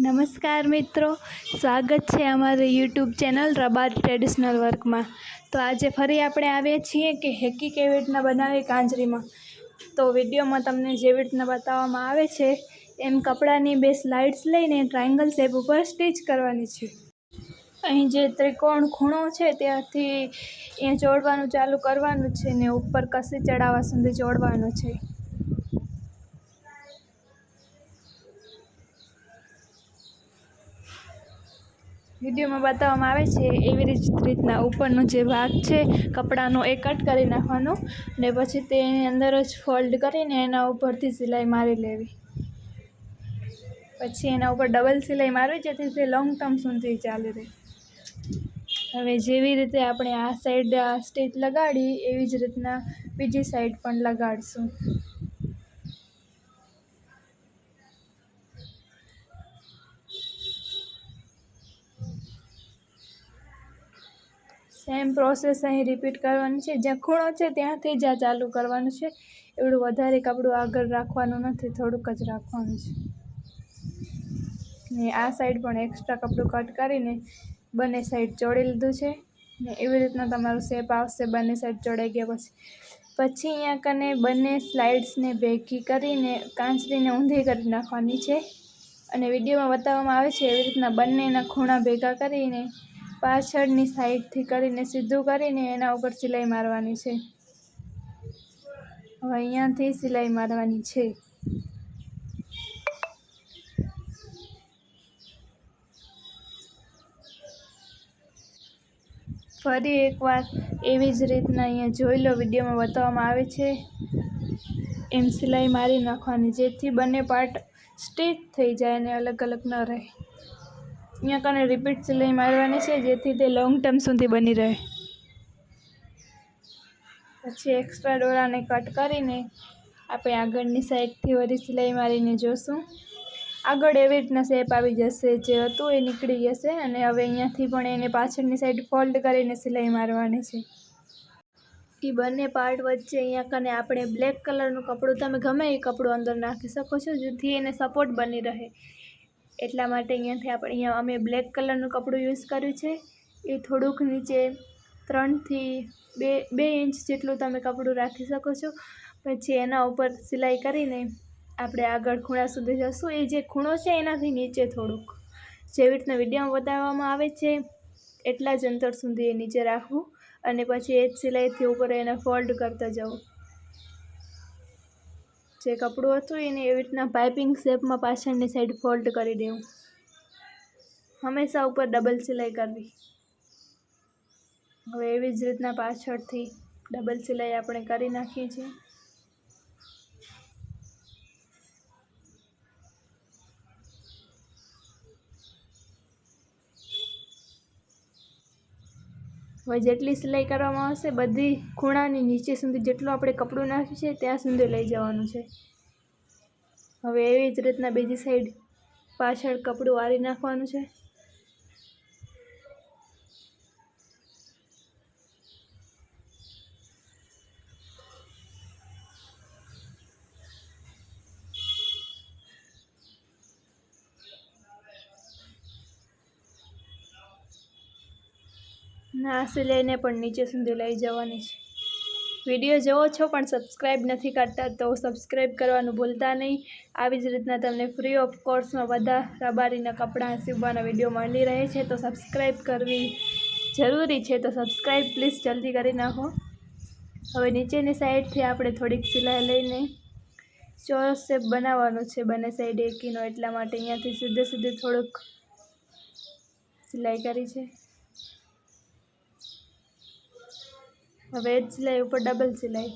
નમસ્કાર મિત્રો. સ્વાગત છે અમારી યુટ્યુબ ચેનલ રબાર ટ્રેડિશનલ વર્કમાં તો આજે ફરી આપણે આવીએ છીએ કે હેકી કેવી રીતના બનાવી કાંજરીમાં. તો વિડીયોમાં તમને જેવી રીતના બતાવવામાં આવે છે, એમ કપડાની બે સ્લાઇડ્સ લઈને ટ્રાયંગલ શેપ ઉપર સ્ટીચ કરવાની છે. અહીં જે ત્રિકોણ ખૂણો છે ત્યાંથી અહીંયા જોડવાનું ચાલુ કરવાનું છે ને ઉપર કસી ચડાવવા સુધી જોડવાનું છે. વિડીયોમાં બતાવવામાં આવે છે એવી જ રીતના ઉપરનો જે ભાગ છે, કપડાનો એ કટ કરી નાખવાનો ને પછી તેની અંદર જ ફોલ્ડ કરીને એના ઉપરથી સિલાઈ મારી લેવી. પછી એના ઉપર ડબલ સિલાઈ મારવી, જેથી તે લોંગ ટર્મ સુધી ચાલી રહે. હવે જેવી રીતે આપણે આ સાઈડ આ સ્ટીચ લગાડી, એવી જ રીતના બીજી સાઈડ પણ લગાડશું. સેમ પ્રોસેસ અહીં રિપીટ કરવાની છે. જ્યાં ખૂણો છે, ત્યાંથી જ આ ચાલુ કરવાનું છે. એવડું વધારે કપડું આગળ રાખવાનું નથી, થોડુંક જ રાખવાનું છે. ને આ સાઈડ પણ એક્સ્ટ્રા કપડું કટ કરીને બંને સાઈડ ચોડી લીધું છે. ને એવી રીતના તમારું શેપ આવશે બંને સાઈડ ચોડાઈ ગયા પછી. પછી અહીંયા કને બંને સ્લાઇડ્સને ભેગી કરીને કાંચરીને ઊંધી કરી નાખવાની છે. અને વિડીયોમાં બતાવવામાં આવે છે, એવી રીતના બંનેના ખૂણા ભેગા કરીને પાછળની સાઈડથી કરીને સીધું કરીને એના ઉપર સિલાઈ મારવાની છે. હવે અહીંયાથી સિલાઈ મારવાની છે. ફરી એકવાર એવી જ રીતના અહીંયા જોઈ લો, વિડીયોમાં બતાવવામાં આવે છે. એમ સિલાઈ મારી નાખવાની, જેથી બંને પાર્ટ સ્ટીચ થઈ જાય અને અલગ અલગ ન રહે. અહીંયા કને રિપીટ સિલાઈ મારવાની છે, જેથી તે લોંગ ટર્મ સુધી બની રહે. પછી એક્સ્ટ્રા દોરાને કટ કરીને આપણે આગળની સાઈડથી વળી સિલાઈ મારીને જોશું. આગળ એવી રીતના શેપ આવી જશે જે હતું એ નીકળી જશે અને હવે અહીંયાથી પણ એને પાછળની સાઈડ ફોલ્ડ કરીને સિલાઈ મારવાની છે. એ બંને પાર્ટ વચ્ચે અહીંયા કને આપણે બ્લેક કલરનું કપડું, તમે ગમે એ કપડું અંદર નાખી શકો છો, જેથી એને સપોર્ટ બની રહે. એટલા માટે અહીંયાથી આપણે અહીંયા અમે બ્લેક કલરનું કપડું યુઝ કર્યું છે. એ થોડુંક નીચે ત્રણથી બે બે ઇંચ જેટલું તમે કપડું રાખી શકો છો. પછી એના ઉપર સિલાઈ કરીને આપણે આગળ ખૂણા સુધી જશું. એ જે ખૂણો છે એનાથી નીચે થોડુંક. જેવી રીતના વિડીયોમાં બતાવવામાં આવે છે, એટલા જ અંતર સુધી એ નીચે રાખવું અને પછી એ જ સિલાઈથી ઉપર એને ફોલ્ડ કરતા જવું. જે કપડું હતું એને એવી રીતના પાઇપિંગ શેપમાં પાછળની સાઈડ ફોલ્ડ કરી દેવું. હંમેશા ઉપર ડબલ સિલાઈ કરવી. હવે એવી જ રીતના પાછળથી ડબલ સિલાઈ આપણે કરી નાખીએ છીએ. હવે જેટલી સિલાઈ કરવામાં આવશે, બધી ખૂણાની નીચે સુધી જેટલું આપણે કપડું નાખ્યું છે, ત્યાં સુધી લઈ જવાનું છે. હવે એવી જ રીતના બીજી સાઈડ પાછળ કપડું વાળી નાખવાનું છે. ના સિલાઈને પણ નીચે સુધી લઈ જવાની છે. વીડિયો જુઓ છો પણ સબસ્ક્રાઈબ નથી કરતા તો સબસ્ક્રાઈબ કરવાનું ભૂલતા નહીં. આવી જ રીતના તમને ફ્રી ઓફ કોર્સમાં બધા રબારીના કપડાં સીવવાના વીડિયો મળી રહે છે તો સબસ્ક્રાઈબ કરવી જરૂરી છે તો સબસ્ક્રાઈબ પ્લીઝ જલ્દી કરી નાખો. હવે નીચેની સાઈડથી આપણે થોડીક સિલાઈ લઈને ચોરસ શેપ બનાવવાનો છે. બંને સાઈડ એકીનો એટલા માટે અહીંયાથી સીધે સીધે થોડુંક સિલાઈ કરી છે. હવે જ સિલાઈ ઉપર ડબલ સિલાઈ.